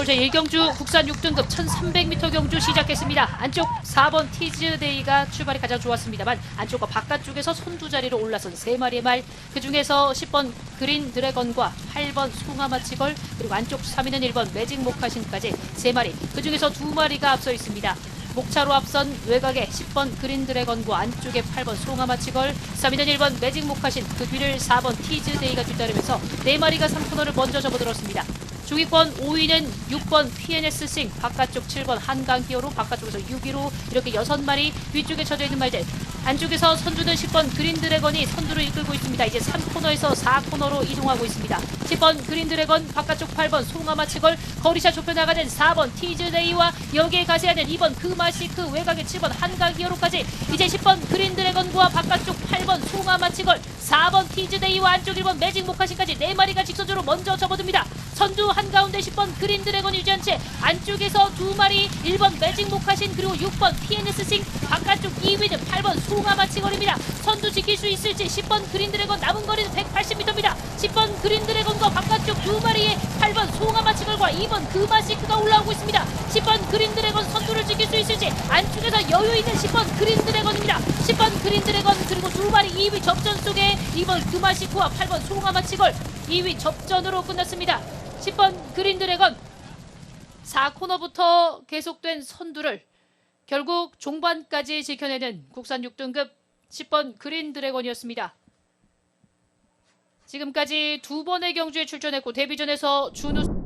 서울제 1경주 국산 6등급 1300m 경주 시작했습니다. 안쪽 4번 티즈데이가 출발이 가장 좋았습니다만 안쪽과 바깥쪽에서 선두 자리로 올라선 세 마리의 말 그중에서 10번 그린 드래건과 8번 송아마치걸 그리고 안쪽 3위는 1번 매직 모카신까지 세 마리 그중에서 두 마리가 앞서 있습니다. 목차로 앞선 외곽에 10번 그린 드래건과 안쪽에 8번 송아마치걸 3위는 1번 매직 모카신 그 뒤를 4번 티즈데이가 뒤따르면서 네 마리가 3코너를 먼저 접어들었습니다. 중위권 5위는 6번 PNS 싱, 바깥쪽 7번 한강 히어로, 바깥쪽에서 6위로 이렇게 6마리 위쪽에 쳐져 있는 말들. 안쪽에서 선두는 10번 그린 드래건이 선두를 이끌고 있습니다. 이제 3코너에서 4코너로 이동하고 있습니다. 10번 그린 드래건, 바깥쪽 8번 송아마치걸, 거리차 좁혀나가는 4번 티즈데이와 여기에 가세하는 2번 그마시크, 외곽에 7번 한강 히어로까지 이제 10번 그린 드래건과 바깥쪽 8번 송아마치걸, 4번 티즈데이와 안쪽 1번 매직 모카시까지 4마리가 직선적으로 먼저 접어듭니다. 선두 한가운데 10번 그린 드래곤 유지한 채 안쪽에서 두 마리 1번 매직 모카신 그리고 6번 PNS 싱 바깥쪽 2위는 8번 송아 마치거리입니다. 선두 지킬 수 있을지 10번 그린 드래곤 남은 거리는 180m입니다. 10번 그린 드래곤과 바깥쪽 두 마리의 8번 송아 마치걸과 2번 그마시크가 올라오고 있습니다. 10번 그린 드래곤 선두를 지킬 수 있을지 안쪽에서 여유 있는 10번 그린 드래곤입니다. 10번 그린 드래곤 그리고 두 마리 2위 접전 속에 2번 그마시크와 8번 송아 마치걸 2위 접전으로 끝났습니다. 10번 그린 드래건 4코너부터 계속된 선두를 결국 종반까지 지켜내는 국산 6등급 10번 그린 드래곤이었습니다. 지금까지 두 번의 경주에 출전했고 데뷔전에서 준우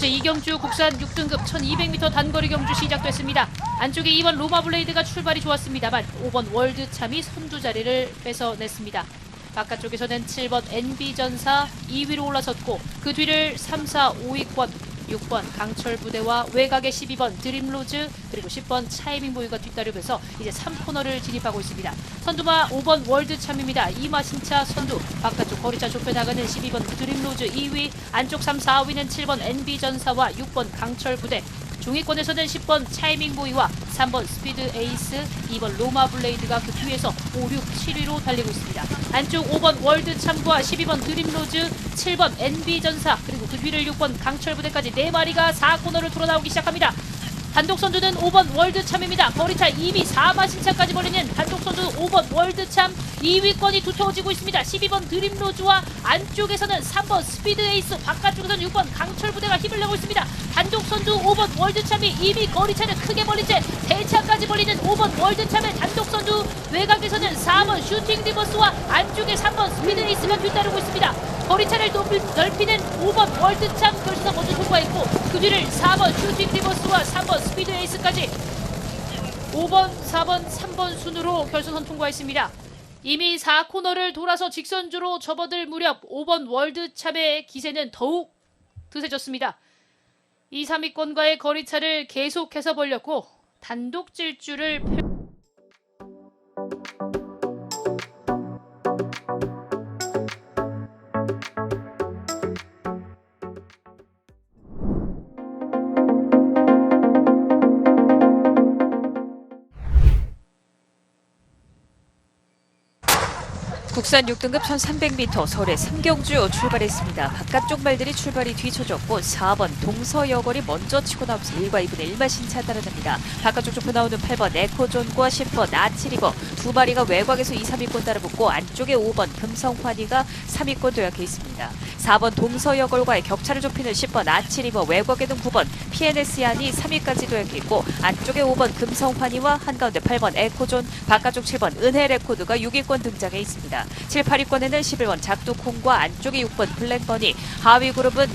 서울제 이경주 국산 6등급 1200m 단거리 경주 시작됐습니다. 안쪽에 2번 로마 블레이드가 출발이 좋았습니다만 5번 월드 참이 선두 자리를 뺏어냈습니다. 바깥쪽에서는 7번 NB전사 2위로 올라섰고 그 뒤를 3, 4, 5위권 6번 강철 부대와 외곽의 12번 드림로즈 그리고 10번 차이밍 보이가 뒤따르면서 이제 3코너를 진입하고 있습니다. 선두마 5번 월드참입니다. 이마 신차 선두 바깥쪽 거리차 좁혀 나가는 12번 드림로즈 2위 안쪽 3, 4위는 7번 NB전사와 6번 강철 부대 중위권에서는 10번 차이밍 보이와 3번 스피드 에이스, 2번 로마 블레이드가 그 뒤에서 5, 6, 7위로 달리고 있습니다. 안쪽 5번 월드 참과 12번 드림로즈, 7번 NB 전사, 그리고 그 뒤를 6번 강철 부대까지 4마리가 4코너를 돌아나오기 시작합니다. 단독 선두는 5번 월드참입니다. 거리차 2위 4마 신차까지 벌리는 단독 선두 5번 월드참 2위권이 두터워지고 있습니다. 12번 드림로즈와 안쪽에서는 3번 스피드 에이스 바깥쪽에서는 6번 강철 부대가 힘을 내고 있습니다. 단독 선두 5번 월드참이 2위 거리차를 크게 벌린 채 대차까지 벌리는 5번 월드참의 단독 선두 외곽에서는 4번 슈팅 리버스와 안쪽에 3번 스피드 에이스가 뒤따르고 있습니다. 거리 차를 높이, 넓히는 5번 월드참 결승선 먼저 통과했고 그 뒤를 4번 슈팅 리버스와 3번 스피드 에이스까지 5번, 4번, 3번 순으로 결승선 통과했습니다. 이미 4코너를 돌아서 직선주로 접어들 무렵 5번 월드참의 기세는 더욱 드세졌습니다. 2, 3위권과의 거리차를 계속해서 벌렸고 단독 질주를 펼... 국산 6등급 1300m 서울의 삼경주 출발했습니다. 바깥쪽 말들이 출발이 뒤쳐졌고 4번 동서여걸이 먼저 치고 나오면서 1과 2분의 1마 신 차 따라잡니다. 바깥쪽 좁혀 나오는 8번 에코존과 10번 아치리버 두 마리가 외곽에서 2, 3위권 따라붙고 안쪽에 5번 금성환이가 3위권 도약해 있습니다. 4번 동서여걸과의 격차를 좁히는 10번 아치리버 외곽에는 9번 PNS얀이 3위까지 도약해 있고 안쪽에 5번 금성환이와 한가운데 8번 에코존 바깥쪽 7번 은혜 레코드가 6위권 등장해 있습니다. 7, 8위권에는 11번 작두콩과 안쪽에 6번 블랙버니 하위 그룹은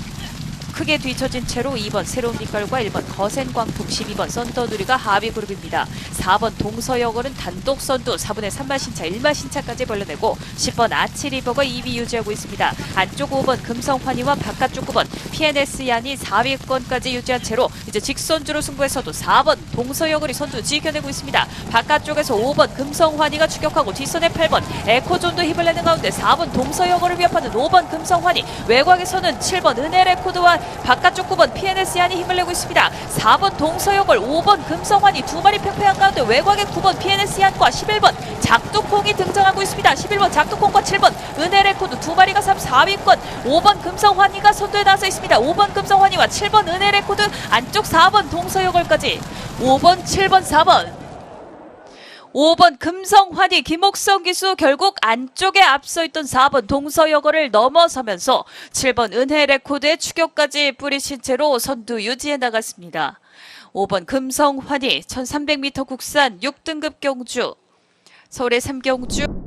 크게 뒤처진 채로 2번 새로운 빛깔과 1번 거센 광풍, 12번 썬더누리가 하위 그룹입니다. 4번 동서여걸은 단독 선두 4분의 3마 신차, 1마 신차까지 벌려내고 10번 아치리버가 2위 유지하고 있습니다. 안쪽 5번 금성환희와 바깥쪽 9번 PNS 얀이 4위권까지 유지한 채로 이제 직선주로 승부에서도 4번 동서여걸이 선두 지켜내고 있습니다. 바깥쪽에서 5번 금성환희가 추격하고 뒷선에 8번 에코존도 힘을 내는 가운데 4번 동서여걸을 위협하는 5번 금성환희 외곽에서는 7번 은혜레코드와 바깥쪽 9번 PNS 얀이 힘을 내고 있습니다. 4번 동서여걸 5번 금성환희 두 마리 평평한 가운데 외곽에 9번 PNS 얀과 11번 작두콩이 등장하고 있습니다. 11번 작두콩과 7번 은혜레코드 두 마리가 3, 4위권 5번 금성환희가 선두에 나서 있습니다. 5번 금성환희와 7번 은혜레코드 안쪽 4번 동서여걸까지 5번 7번 4번 5번 금성환희 김옥성 기수 결국 안쪽에 앞서 있던 4번 동서여거를 넘어서면서 7번 은혜 레코드의 추격까지 뿌리신 채로 선두 유지해 나갔습니다. 5번 금성환희 1300m 국산 6등급 경주 서울의 3경주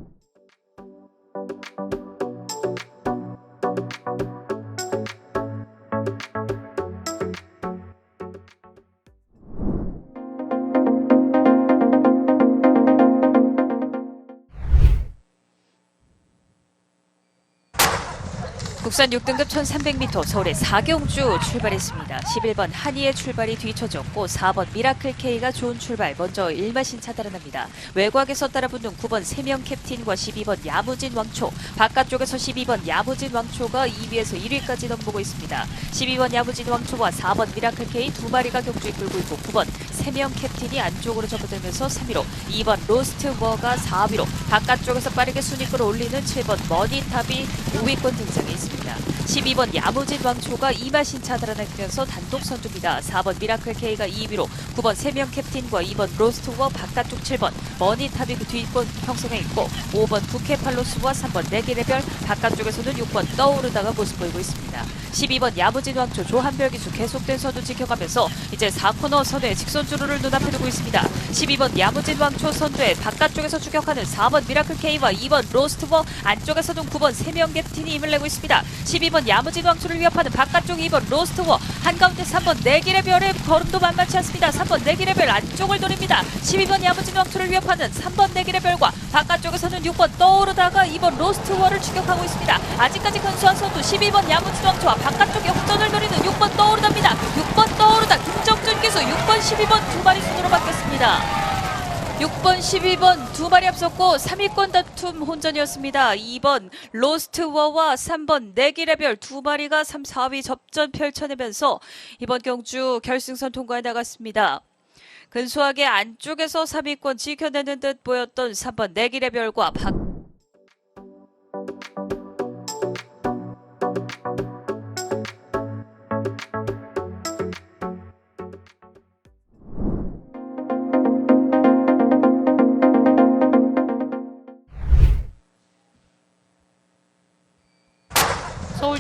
국산 6등급 1300m 서울의 4경주 출발했습니다. 11번 한이의 출발이 뒤쳐졌고 4번 미라클 K가 좋은 출발 먼저 1마신 차달아납니다. 외곽에서 따라붙는 9번 세명 캡틴과 12번 야무진 왕초 바깥쪽에서 12번 야무진 왕초가 2위에서 1위까지 넘보고 있습니다. 12번 야무진 왕초와 4번 미라클 K 두 마리가 경주 이끌고 있고 9번 세명 캡틴이 안쪽으로 접어들면서 3위로 2번 로스트 워가 4위로 바깥쪽에서 빠르게 순위 끌어올리는 7번 머니탑이 5위권 등장해 있습니다. 12번 야무진 왕초가 이마신 차달아내면서 단독 선두입니다. 4번 미라클 K가 2위로 9번 세명 캡틴과 2번 로스트워 바깥쪽 7번 머니탑이 그 뒤권 형성해 있고 5번 부케팔로스와 3번 내기레별 바깥쪽에서는 6번 떠오르다가 모습 보이고 있습니다. 12번 야무진 왕초 조한별 기수 계속된 선두 지켜가면서 이제 4코너 선두의 직선주로를 눈앞에 두고 있습니다. 12번 야무진 왕초 선두에 바깥쪽에서 추격하는 4번 미라클 K와 2번 로스트워 안쪽에서는 9번 세명 캡틴이 힘을 내고 있습니다. 12번 야무진 왕초를 위협하는 바깥쪽 2번 로스트워 한가운데 3번 내길의 별의 걸음도 만만치 않습니다. 3번 내길의 별 안쪽을 노립니다. 12번 야무진 왕초를 위협하는 3번 내길의 별과 바깥쪽에서는 6번 떠오르다가 2번 로스트워를 추격하고 있습니다. 아직까지 근소한 선두 12번 야무진 왕초와 바깥쪽 역전을 노리는 6번 떠오르답니다. 6번 떠오르다 김정준 기수 6번 12번 두 마리 순으로 바뀌었습니다. 6번, 12번 두 마리 앞섰고 3위권 다툼 혼전이었습니다. 2번 로스트워와 3번 내기레별 두 마리가 3, 4위 접전 펼쳐내면서 이번 경주 결승선 통과해 나갔습니다. 근소하게 안쪽에서 3위권 지켜내는 듯 보였던 3번 내기레별과 박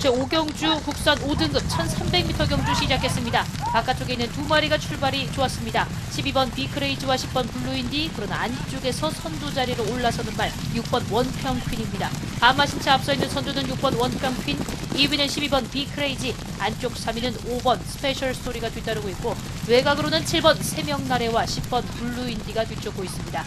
서울 제5경주 국산 5등급 1300m 경주 시작했습니다. 바깥쪽에 있는 두 마리가 출발이 좋았습니다. 12번 비크레이즈와 10번 블루인디 그러나 안쪽에서 선두 자리로 올라서는 말 6번 원평퀸입니다. 아마신차 앞서 있는 선두는 6번 원평퀸 2위는 12번 비크레이지 안쪽 3위는 5번 스페셜 스토리가 뒤따르고 있고 외곽으로는 7번 세명나래와 10번 블루인디가 뒤쫓고 있습니다.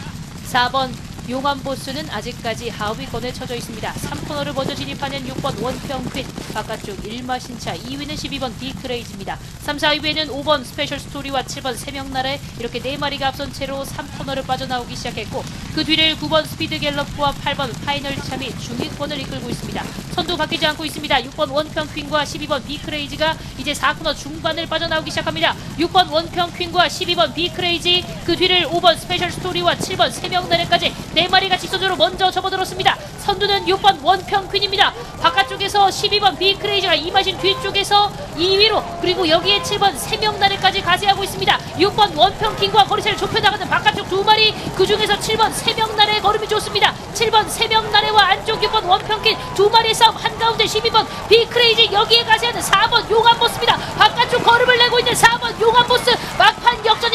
4번 용암보스는 아직까지 하위권에 처져 있습니다. 3코너를 먼저 진입하는 6번 원평퀸, 바깥쪽 1마 신차, 2위는 12번 디크레이즈입니다. 3, 4위에는 5번 스페셜 스토리와 7번 세명나래 이렇게 4마리가 앞선 채로 3코너를 빠져나오기 시작했고 그 뒤를 9번 스피드 갤럽과 8번 파이널 참이 중위권을 이끌고 있습니다. 선두 바뀌지 않고 있습니다. 6번 원평퀸과 12번 비크레이즈가 이제 4코너 중반을 빠져나오기 시작합니다. 6번 원평퀸과 12번 비크레이지 그 뒤를 5번 스페셜 스토리와 7번 세명나래까지 4마리가 직선으로 먼저 접어들었습니다. 선두는 6번 원평퀸입니다. 바깥쪽에서 12번 비크레이지가 이마신 뒤쪽에서 2위로 그리고 여기에 7번 세명나래까지 가세하고 있습니다. 6번 원평퀸과 거리차를 좁혀나가는 바깥쪽 두 마리 그 중에서 7번 세명나래의 걸음이 좋습니다. 7번 세명나래와 안쪽 6번 원평퀸 두 마리의 싸움 한가운데 12번 비크레이지 여기에 가세하는 4번 용암보스입니다. 바깥쪽 걸음을 내고 있는 4번 용암보스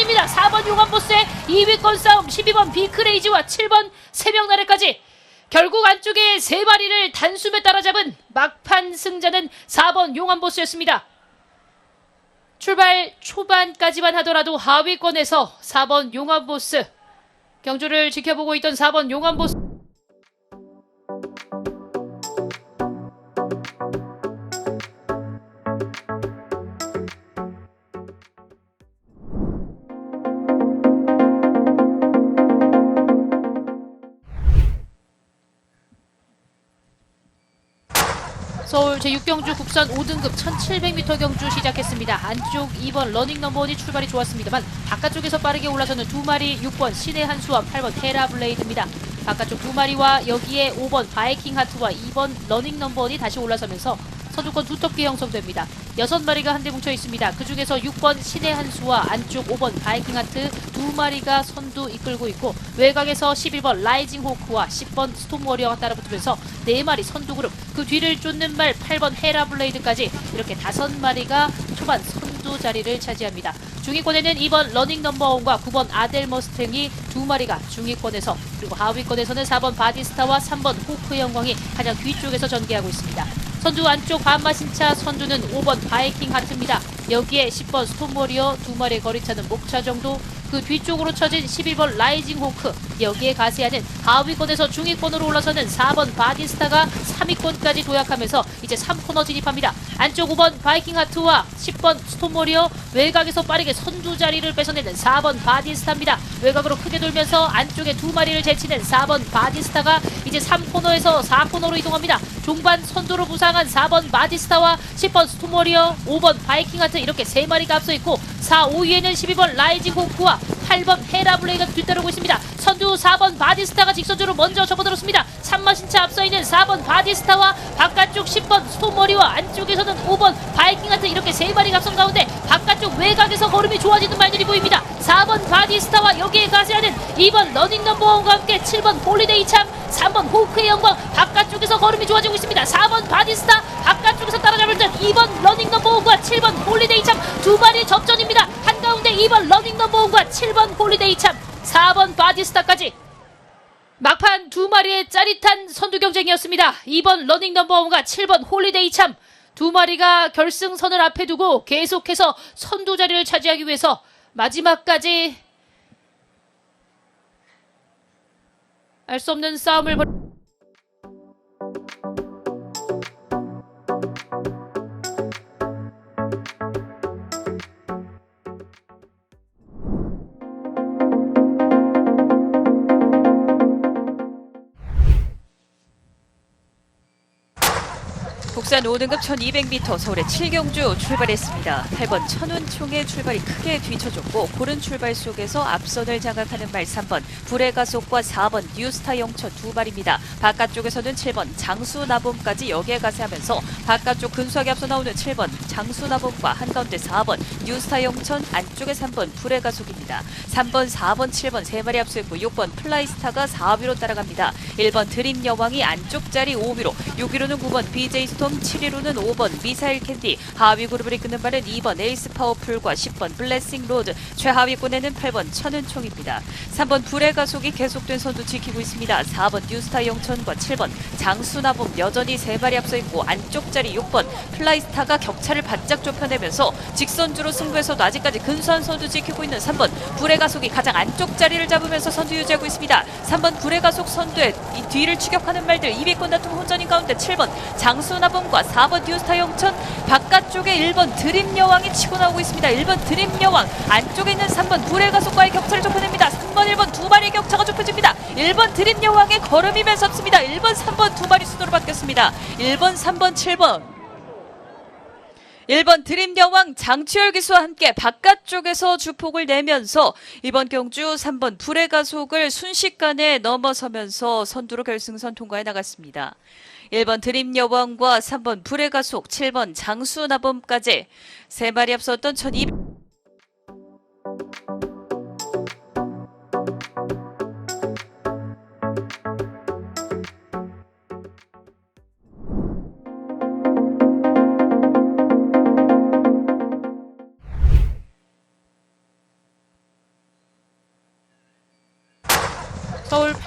역전입니다. 4번 용암보스의 2위권 싸움 12번 비크레이지와 7번 세명나래까지 결국 안쪽에 세 마리를 단숨에 따라잡은 막판 승자는 4번 용암보스였습니다. 출발 초반까지만 하더라도 하위권에서 4번 용암보스 경주를 지켜보고 있던 4번 용암보스 서울 제6경주 국산 5등급 1700m 경주 시작했습니다. 안쪽 2번 러닝 넘버원이 출발이 좋았습니다만 바깥쪽에서 빠르게 올라서는 두 마리 6번 신의 한수와 8번 테라 블레이드입니다. 바깥쪽 두 마리와 여기에 5번 바이킹 하트와 2번 러닝 넘버원이 다시 올라서면서 선두권 두텁게 형성됩니다. 여섯 마리가 한데 뭉쳐 있습니다. 그 중에서 6번 신의 한수와 안쪽 5번 바이킹 하트 두 마리가 선두 이끌고 있고 외곽에서 11번 라이징 호크와 10번 스톰 워리어가 따라붙으면서 네 마리 선두 그룹 그 뒤를 쫓는 말 8번 헤라 블레이드까지 이렇게 다섯 마리가 초반 선두 자리를 차지합니다. 중위권에는 2번 러닝 넘버원과 9번 아델 머스탱이 두 마리가 중위권에서 그리고 하위권에서는 4번 바디스타와 3번 호크 영광이 가장 뒤쪽에서 전개하고 있습니다. 선두 안쪽 반마신차 선두는 5번 바이킹 하트입니다. 여기에 10번 스톰워리어 두 마리의 거리차는 목차 정도 그 뒤쪽으로 쳐진 11번 라이징 호크 여기에 가세하는 하위권에서 중위권으로 올라서는 4번 바디스타가 3위권까지 도약하면서 이제 3코너 진입합니다. 안쪽 5번 바이킹 하트와 10번 스톰워리어 외곽에서 빠르게 선두 자리를 뺏어내는 4번 바디스타입니다. 외곽으로 크게 돌면서 안쪽에 두 마리를 제치는 4번 바디스타가 이제 3코너에서 4코너로 이동합니다. 종반 선두로 부상한 4번 바디스타와 10번 스톰워리어, 5번 바이킹 하트 이렇게 세 마리가 앞서 있고 4, 5위에는 12번 라이징 호크와 8번 헤라블레이가 뒤따르고 있습니다. 선두 4번 바디스타가 직선주로 먼저 접어들었습니다. 3마신차 앞서 있는 4번 바디스타와 바깥쪽 10번 스톰머리와 안쪽에서는 5번 바이킹 하트 이렇게 세 마리가 앞선 가운데 바깥쪽 외곽에서 걸음이 좋아지는 말들이 보입니다. 4번 바디스타와 여기에 가세하는 2번 러닝 넘버원과 함께 7번 홀리데이 참 3번 호크의 영광 바깥쪽에서 걸음이 좋아지고 있습니다. 4번 바디스타 바깥쪽에서 따라잡을 듯 2번 러닝 넘버원과 7번 홀리데이 참두 마리 접전입니다. 한가운데 2번 러닝 넘버원과 7번 홀리데이 참 4번 바디스타까지 막판 두 마리의 짜릿한 선두 경쟁이었습니다. 2번 러닝 넘버원과 7번 홀리데이 참 두 마리가 결승선을 앞에 두고 계속해서 선두 자리를 차지하기 위해서 마지막까지 알 수 없는 싸움을 벌... 국산 5등급 1200m 서울의 7경주 출발했습니다. 8번 천운총의 출발이 크게 뒤쳐졌고 고른 출발 속에서 앞선을 장악하는 말 3번 불의 가속과 4번 뉴스타 영천 두 발입니다. 바깥쪽에서는 7번 장수나봄까지 역에 가세하면서 바깥쪽 근소하게 앞서 나오는 7번 장수나봄과 한가운데 4번 뉴스타 영천 안쪽에 3번 불의 가속입니다. 3번 4번 7번 세 마리 앞서 있고 6번 플라이스타가 4위로 따라갑니다. 1번 드림 여왕이 안쪽 자리 5위로 6위로는 9번 BJ 스톰 7위로는 5번 미사일 캔디 하위 그룹을 이끄는 바는 2번 에이스 파워풀과 10번 블레싱 로드 최하위권에는 8번 천은총입니다. 3번 불의 가속이 계속된 선두 지키고 있습니다. 4번 뉴스타 영천과 7번 장수나봄 여전히 세 발이 앞서 있고 안쪽 자리 6번 플라이스타가 격차를 바짝 좁혀내면서 직선주로 승부에서도 아직까지 근소한 선두 지키고 있는 3번 불의 가속이 가장 안쪽 자리를 잡으면서 선두 유지하고 있습니다. 3번 불의 가속 선두에 이 뒤를 추격하는 말들 200권 다툼 혼전인 가운데 7번 장수나봄 과 4번 뉴스타 영천 바깥쪽에 1번 드림 여왕이 치고 나오고 있습니다. 1번 드림 여왕 안쪽에 있는 3번 불의 가속과의 격차를 좁혀냅니다. 3번 1번 두 마리의 격차가 좁혀집니다. 1번 드림 여왕의 걸음이 매섭습니다. 1번 3번 두 마리 순으로 바뀌었습니다. 1번 3번 7번 1번 드림 여왕 장치열 기수와 함께 바깥쪽에서 주폭을 내면서 이번 경주 3번 불의 가속을 순식간에 넘어서면서 선두로 결승선 통과해 나갔습니다. 1번 드림 여왕과 3번 불의 가속, 7번 장수 나범까지 세 마리 앞섰던 1200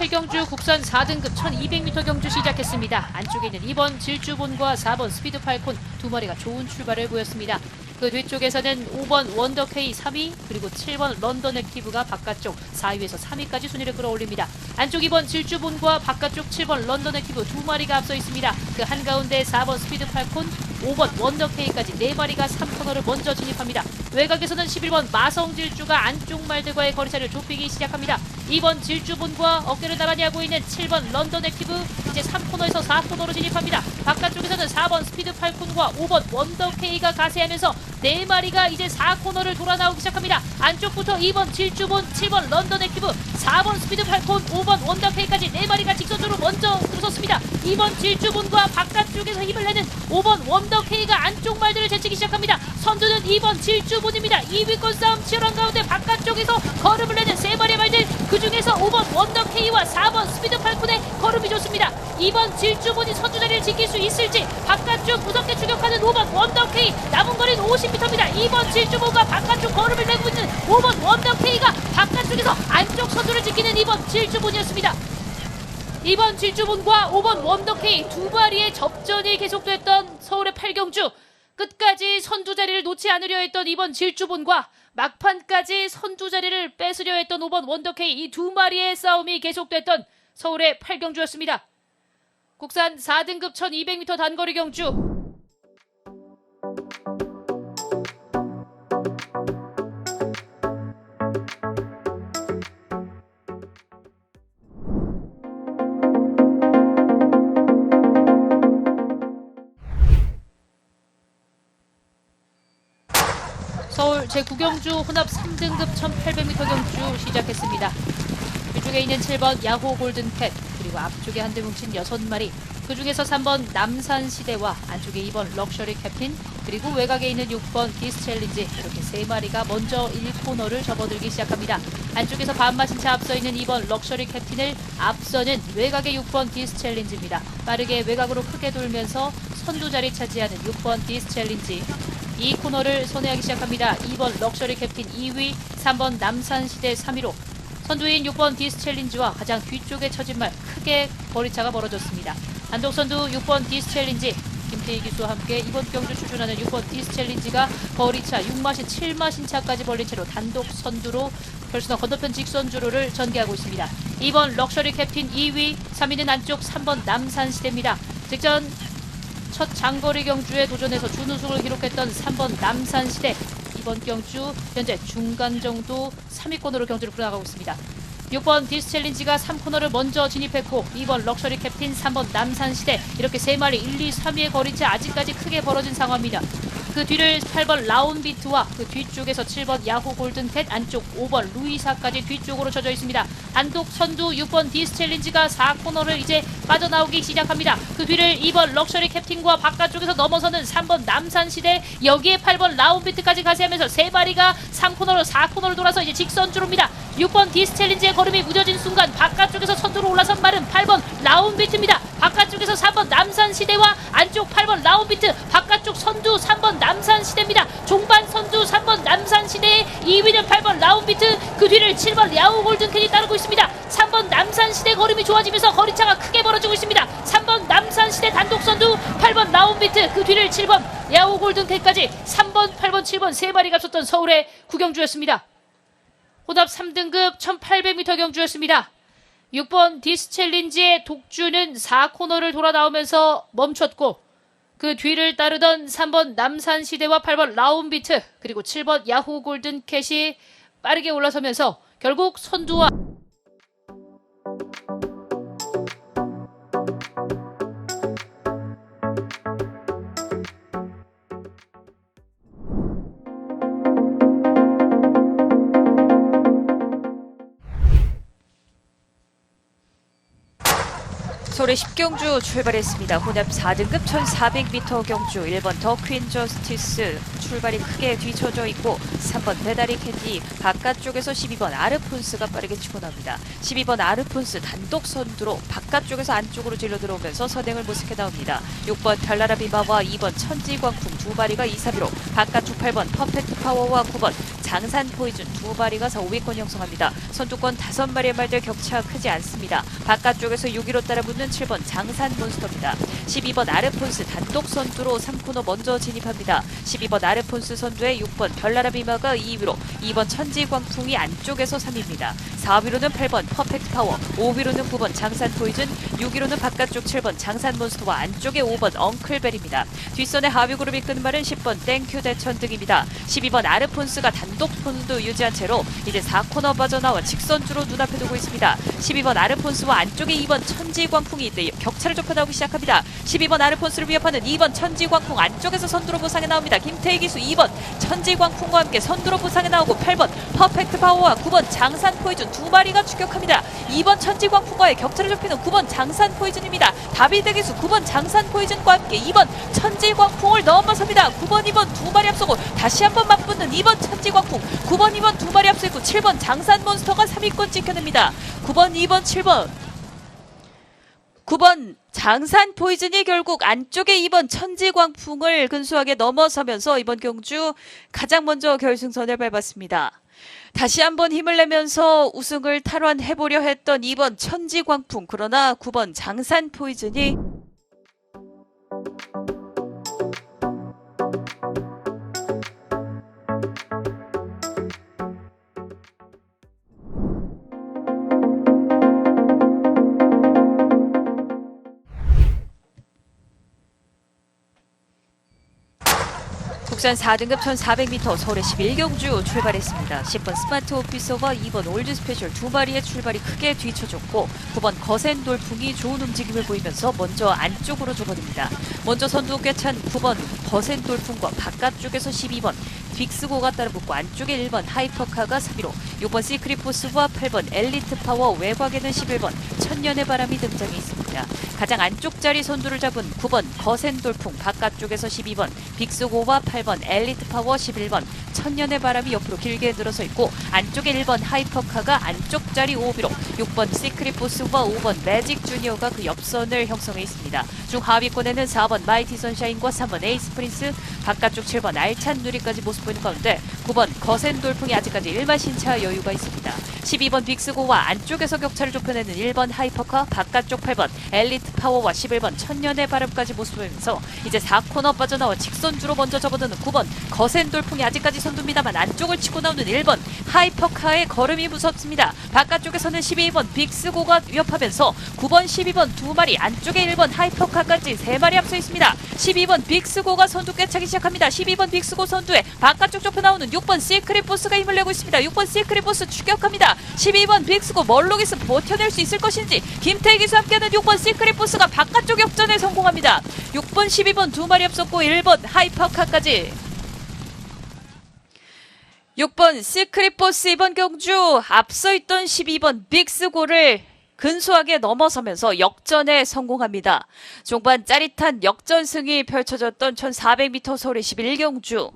8경주 국산 4등급 1200m 경주 시작했습니다. 안쪽에 있는 2번 질주본과 4번 스피드 팔콘 두 마리가 좋은 출발을 보였습니다. 그 뒤쪽에서는 5번 원더케이 3위 그리고 7번 런던 액티브가 바깥쪽 4위에서 3위까지 순위를 끌어올립니다. 안쪽 2번 질주본과 바깥쪽 7번 런던 액티브 두 마리가 앞서 있습니다. 그 한가운데 4번 스피드 팔콘 5번 원더케이까지 네 마리가 3코너를 먼저 진입합니다. 외곽에서는 11번 마성질주가 안쪽 말들과의 거리차를 좁히기 시작합니다. 2번 질주본과 어깨를 나란히 하고 있는 7번 런던 액티브 이제 3코너에서 4코너로 진입합니다. 바깥쪽에서는 4번 스피드 팔콘과 5번 원더케이가 가세하면서 네 마리가 이제 4코너를 돌아 나오기 시작합니다. 안쪽부터 2번 질주본, 7번 런던 액티브, 4번 스피드 팔콘, 5번 원더케이까지 네 마리가 직선으로 먼저 들어섰습니다. 2번 질주본과 바깥쪽에서 힘을 내는 5번 원더케이가 안쪽 말들을 제치기 시작합니다. 선두는 2번 질주본입니다. 2위권 싸움 치열한 가운데 바깥쪽에서 걸음을 내는 세 마리의 말들 그 중에서 5번 원더케이와 4번 스피드 팔콘의 걸음이 좋습니다. 2번 질주본이 선두 자리를 지킬 수 있을지 바깥쪽 무섭게 추격하는 5번 원더케이 남은 거리는 50m입니다. 2번 질주본과 바깥쪽 걸음을 내고 있는 5번 원더케이가 바깥쪽에서 안쪽 선두를 지키는 2번 질주본이었습니다. 2번 질주본과 5번 원더케이 두 마리의 접전이 계속됐던 서울의 팔경주 끝까지 선두 자리를 놓지 않으려 했던 2번 질주본과 막판까지 선두 자리를 뺏으려 했던 5번 원더케이 이 두 마리의 싸움이 계속됐던 서울의 팔경주였습니다. 국산 4등급 1200m 단거리 경주 제9경주 혼합 3등급 1800m 경주 시작했습니다. 뒤쪽에 있는 7번 야호 골든캣 그리고 앞쪽에 한대 뭉친 6마리 그 중에서 3번 남산시대와 안쪽에 2번 럭셔리 캡틴 그리고 외곽에 있는 6번 디스 챌린지 이렇게 세 마리가 먼저 1코너를 접어들기 시작합니다. 안쪽에서 반마신 차 앞서 있는 2번 럭셔리 캡틴을 앞서는 외곽의 6번 디스 챌린지입니다. 빠르게 외곽으로 크게 돌면서 선두 자리 차지하는 6번 디스 챌린지 이 코너를 선회하기 시작합니다. 2번 럭셔리 캡틴 2위, 3번 남산시대 3위로 선두인 6번 디스 챌린지와 가장 뒤쪽에 처진 말 크게 거리차가 벌어졌습니다. 단독 선두 6번 디스 챌린지 김태희 기수와 함께 이번 경주 출전하는 6번 디스 챌린지가 거리차 6마신 7마신 차까지 벌린 채로 단독 선두로 결승선 건너편 직선 주로를 전개하고 있습니다. 2번 럭셔리 캡틴 2위, 3위는 안쪽 3번 남산시대입니다. 직전 첫 장거리 경주에 도전해서 준우승을 기록했던 3번 남산시대 이번 경주 현재 중간 정도 3위권으로 경주를 풀어나가고 있습니다. 6번 디스챌린지가 3코너를 먼저 진입했고 2번 럭셔리 캡틴 3번 남산시대 이렇게 3마리 1, 2, 3위의 거리차 아직까지 크게 벌어진 상황입니다. 그 뒤를 8번 라운비트와 그 뒤쪽에서 7번 야호 골든캣 안쪽 5번 루이사까지 뒤쪽으로 젖어 있습니다. 단독 선두 6번 디스 챌린지가 4코너를 이제 빠져나오기 시작합니다. 그 뒤를 2번 럭셔리 캡틴과 바깥쪽에서 넘어서는 3번 남산시대 여기에 8번 라운비트까지 가세하면서 세 마리가 3코너로 4코너를 돌아서 이제 직선주로입니다. 6번 디스 챌린지의 걸음이 무뎌진 순간 바깥쪽에서 선두로 올라선 말은 8번 라운비트입니다. 바깥쪽에서 3번 남산시대와 안쪽 8번 라운비트 바깥쪽 선두 3번 남산시대입니다. 종반 선두 3번 남산시대의 2위는 8번 라운비트 그 뒤를 7번 야후 골든캔이 따르고 있습니다. 3번 남산시대 걸음이 좋아지면서 거리차가 크게 벌어지고 있습니다. 3번 남산시대 단독 선두 8번 라운비트 그 뒤를 7번 야후 골든캔까지 3번 8번 7번 세 마리가 섰던 서울의 구경주였습니다. 호답 3등급 1800m 경주였습니다. 6번 디스 챌린지의 독주는 4코너를 돌아 나오면서 멈췄고 그 뒤를 따르던 3번 남산시대와 8번 라운비트 그리고 7번 야후 골든캣이 빠르게 올라서면서 결국 선두와 서울의 10경주 출발했습니다. 혼합 4등급 1400m 경주 1번 더 퀸 저스티스 출발이 크게 뒤쳐져 있고 3번 배다리 캔디 바깥쪽에서 12번 아르폰스가 빠르게 치고 나옵니다. 12번 아르폰스 단독 선두로 바깥쪽에서 안쪽으로 질러 들어오면서 선행을 모색해 나옵니다. 6번 별나라 비바와 2번 천지광풍 두 마리가 2, 3위로 바깥쪽 8번 퍼펙트 파워와 9번 장산 포이즌 두 마리가 4, 5위권 형성합니다. 선두권 5마리의 말들 격차가 크지 않습니다. 바깥쪽에서 6위로 따라붙는 7번 장산 몬스터입니다. 12번 아르폰스 단독 선두로 3코너 먼저 진입합니다. 12번 아르폰스 선두에 6번 별나라 비마가 2위로 2번 천지광풍이 안쪽에서 3위입니다. 4위로는 8번 퍼펙트 파워, 5위로는 9번 장산 포이즌, 6위로는 바깥쪽 7번 장산 몬스터와 안쪽에 5번 엉클벨입니다. 뒷선의 하위 그룹이 끝말은 10번 땡큐 대천 등입니다. 12번 아르폰스가 단독 선두 유지한 채로 이제 4코너 빠져나와 직선주로 눈앞에 두고 있습니다. 12번 아르폰스와 안쪽에 2번 천지광풍이 이때 격차를 좁혀 나오기 시작합니다. 12번 아르폰스를 위협하는 2번 천지광풍 안쪽에서 선두로 부상에 나옵니다. 김태희 기수 2번 천지광풍과 함께 선두로 부상에 나오고 8번 퍼펙트 파워와 9번 장산 포이즌 두 마리가 추격합니다. 2번 천지광풍과의 격차를 좁히는 9번 장산 포이즌입니다. 다비드 기수 9번 장산 포이즌과 함께 2번 천지광풍을 넘어섭니다. 9번 2번 두 마리 앞서고 다시 한번 맞붙는 2번 천지광풍 9번 2번 두 마리 앞서 있고 7번 장산 몬스터가 3위권 지켜냅니다. 9번 2번 7번 9번 장산 포이즌이 결국 안쪽에 2번 천지광풍을 근소하게 넘어서면서 이번 경주 가장 먼저 결승선을 밟았습니다. 다시 한번 힘을 내면서 우승을 탈환해보려 했던 2번 천지광풍 그러나 9번 장산 포이즌이 국산 4등급 1400m 서울의 11경주 출발했습니다. 10번 스마트 오피서와 2번 올드 스페셜 두 마리의 출발이 크게 뒤쳐졌고 9번 거센 돌풍이 좋은 움직임을 보이면서 먼저 안쪽으로 접어듭니다. 먼저 선두 꿰찬 9번 거센 돌풍과 바깥쪽에서 12번 빅스고가 따라붙고 안쪽에 1번 하이퍼카가 3위로 6번 시크릿포스와 8번 엘리트 파워 외곽에는 11번 천년의 바람이 등장해 있습니다. 가장 안쪽 자리 선두를 잡은 9번 거센 돌풍 바깥쪽에서 12번 빅스고와 8번 엘리트 파워 11번 천년의 바람이 옆으로 길게 늘어서 있고 안쪽에 1번 하이퍼카가 안쪽 자리 5위로 6번 시크릿 보스와 5번 매직 주니어가 그 옆선을 형성해 있습니다. 중 하위권에는 4번 마이티 선샤인과 3번 에이스 프린스 바깥쪽 7번 알찬 누리까지 모습 보이는 가운데 9번 거센 돌풍이 아직까지 일마신차 여유가 있습니다. 12번 빅스고와 안쪽에서 격차를 좁혀내는 1번 하이퍼카 바깥쪽 8번 엘리트 파워와 11번 천년의 바람까지 모습 보이면서 이제 4코너 빠져나와 직선주로 먼저 접어드는 9번 거센 돌풍이 아직까지 선두입니다만 안쪽을 치고 나오는 1번 하이퍼카의 걸음이 무섭습니다. 바깥쪽에서는 12번 빅스고가 위협하면서 9번 12번 두 마리 안쪽에 1번 하이퍼카까지 세 마리 앞서 있습니다. 12번 빅스고가 선두 꿰차기 시작합니다. 12번 빅스고 선두에 바깥쪽 좁혀 나오는 6번 시크릿 보스가 힘을 내고 있습니다. 6번 시크릿 보스 추격합니다. 12번 빅스고 멀록에서 버텨낼 수 있을 것인지 김태희 기수 함께하는 6번 시크릿 보스가 바깥쪽 역전에 성공합니다. 6번 12번 두 마리 앞섰고 1번 하이퍼카까지 6번 시크릿 보스 이번 경주 앞서 있던 12번 빅스고를 근소하게 넘어서면서 역전에 성공합니다. 종반 짜릿한 역전승이 펼쳐졌던 1400m 서울의 11경주.